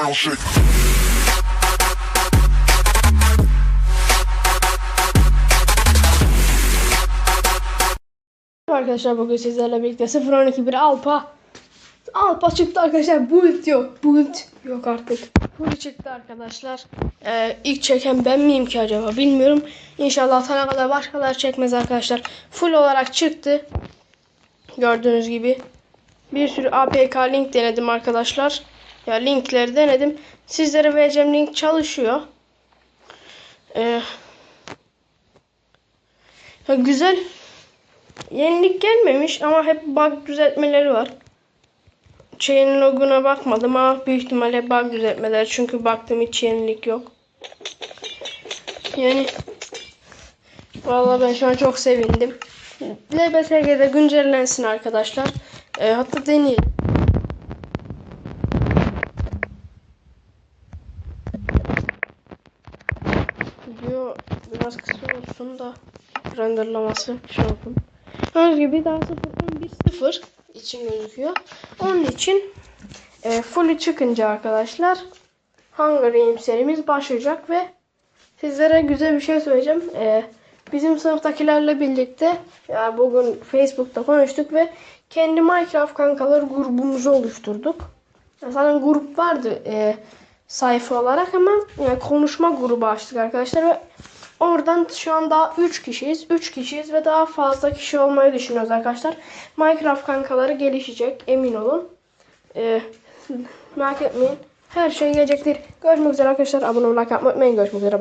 ground shake. Arkadaşlar bugün sizlerle birlikte 0121 Alpa Alpa çıktı arkadaşlar build yok build yok artık. Full çıktı arkadaşlar. Ee, ilk çeken ben miyim ki acaba bilmiyorum. İnşallah sana kadar başkaları çekmez arkadaşlar. Full olarak çıktı. Gördüğünüz gibi. Bir sürü APK link denedim arkadaşlar Ya linkleri denedim Sizlere vereceğim link çalışıyor Ee, ya güzel Yenilik gelmemiş ama hep bug düzeltmeleri var. Chain loguna bakmadım ama büyük ihtimalle bug düzeltmeleri çünkü baktım hiç yenilik yok. Yani vallahi ben şu an çok sevindim. LBSG'de güncellensin arkadaşlar. Ee, hatta deneyelim. Video biraz kısa olsun da renderlaması şey olsun. Gördüğünüz gibi daha 0.11.0 için gözüküyor. Onun için e, fully çıkınca arkadaşlar Hunger Games serimiz başlayacak ve sizlere güzel bir şey söyleyeceğim. E, bizim sınıftakilerle birlikte yani bugün Facebook'ta konuştuk ve kendi Minecraft kankaları grubumuzu oluşturduk. Zaten grup vardı e, sayfa olarak ama yani konuşma grubu açtık arkadaşlar ve Oradan şu an daha 3 kişiyiz. 3 kişiyiz ve daha fazla kişi olmayı düşünüyoruz arkadaşlar. Minecraft kankaları gelişecek emin olun. Ee, merak etmeyin. Her şey gelecektir. Görüşmek üzere arkadaşlar. Abone olmayı like unutmayın. Görüşmek üzere.